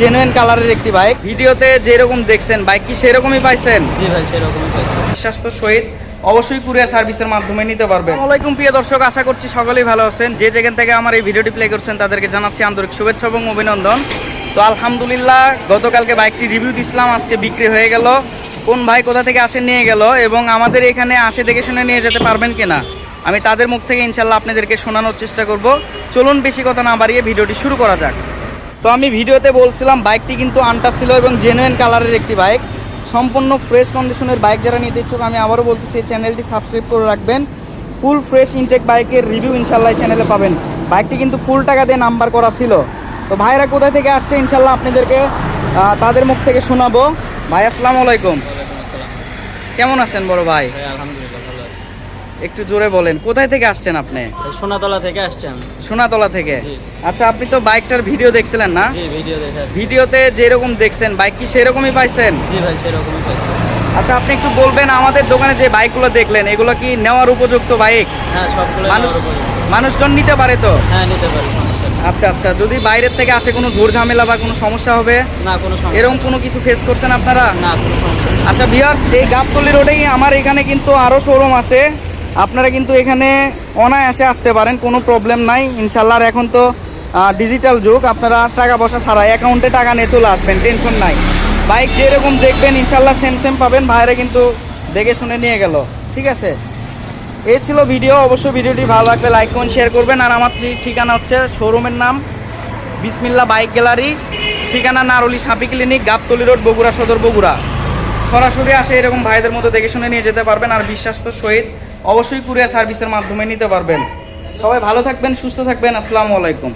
Genuine কালারের একটি bike ভিডিওতে যেরকম দেখছেন বাইক কি সেরকমই পাইছেন? জি ভাই সেরকমই পাইছি। স্বাস্থ্য সহিত অবশ্যই কুরিয়ার সার্ভিসের মাধ্যমে নিতে পারবেন। আসসালামাইকুম প্রিয় দর্শক আশা করছি সকলেই ভালো আছেন। যে যেখান থেকে আমার এই ভিডিওটি প্লে করছেন তাদেরকে জানাচ্ছি আন্তরিক শুভেচ্ছা এবং অভিনন্দন। তো আলহামদুলিল্লাহ গতকালকে বাইকটি রিভিউ দিছিলাম আজকে বিক্রি হয়ে গেল। কোন ভাই কোথা থেকে আসে নিয়ে গেল এবং আমাদের এখানে আসে দেখে শুনে নিয়ে যেতে পারবেন কিনা আমি তাদের মুখ থেকে ইনশাল্লাহ আপনাদেরকে শোনানোর চেষ্টা করব। চলুন বেশি কথা না বাড়িয়ে ভিডিওটি শুরু করা যাক। তো আমি ভিডিওতে বলছিলাম বাইকটি কিন্তু আনটাচ ছিল এবং জেনুইন কালারের একটি বাইক। সম্পূর্ণ ফ্রেশ কন্ডিশনের বাইক যারা নিতে ইচ্ছুক আমি আবারও বলতেছি এই চ্যানেলটি সাবস্ক্রাইব করে রাখবেন। ফুল ফ্রেশ ইনটেক বাইকের রিভিউ ইনশাল্লাহ এই চ্যানেলে পাবেন। বাইকটি কিন্তু ফুল টাকা দিয়ে নাম্বার করা ছিল। তো ভাইরা কোথায় থেকে আসছে ইনশাল্লাহ আপনাদেরকে তাদের মুখ থেকে শোনাবো। ভাই আসসালামু আলাইকুম। কেমন আছেন বড় ভাই আলহামদুলিল্লাহ। একটু জোরে বলেন কোথায় থেকে আসছেন আপনি? সোনাতলা থেকে আসছি আমি। সোনাতলা থেকে? আচ্ছা আপনি তো বাইকটার ভিডিও দেখছিলেন না। ভিডিওতে যেরকম দেখছেন বাইক কি সেরকমই পাইছেন? জি ভাই সেরকমই পাইছি। আচ্ছা আপনি একটু বলবেন আমাদের দোকানে যে বাইকগুলো দেখলেন এগুলো কি নেওয়ার উপযুক্ত বাইক? হ্যাঁ সবগুলো মানুষ মানুষজন নিতে পারে তো? হ্যাঁ নিতে পারি আচ্ছা আচ্ছা যদি বাইরের থেকে আসে কোনো ঝোর ঝামেলা বা কোনো সমস্যা হবে? না কোনো এরকম কোনো কিছু ফেস করছেন আপনারা? না। আচ্ছা ভিউয়ার্স এই গাবতলি রোডেই আমার এখানে কিন্তু আরও শোরুম আছে। আপনারা কিন্তু এখানে অনায়াসে আসতে পারেন, কোনো প্রবলেম নাই। ইনশাল্লাহ এখন তো ডিজিটাল যুগ, আপনারা টাকা পয়সা ছাড়া অ্যাকাউন্টে টাকা নিয়ে চলে আসবেন টেনশন নাই। বাইক যেরকম দেখবেন ইনশাল্লাহ সেম সেম পাবেন ভাইরা কিন্তু দেখে শুনে নিয়ে গেল, ঠিক আছে? এই ছিল ভিডিও অবশ্যই ভিডিওটি ভালো লাগলে লাইক করুন শেয়ার করবেন। আর আমার ঠিকানা হচ্ছে শোরুমের নাম, বিসমিল্লা বাইক গ্যালারি, ঠিকানা নারুলি সাপি ক্লিনিক গাবতলি রোড বগুড়া সদর, বগুড়া। সরাসরি আসে এরকম ভাইদের মতো দেখে শুনে নিয়ে যেতে পারবেন। আর বিশ্বাস্ত সহিত অবশ্যই কুরিয়ার সার্ভিসের মাধ্যমে নিতে পারবেন। সবাই ভালো থাকবেন সুস্থ থাকবেন। আসসালামু আলাইকুম।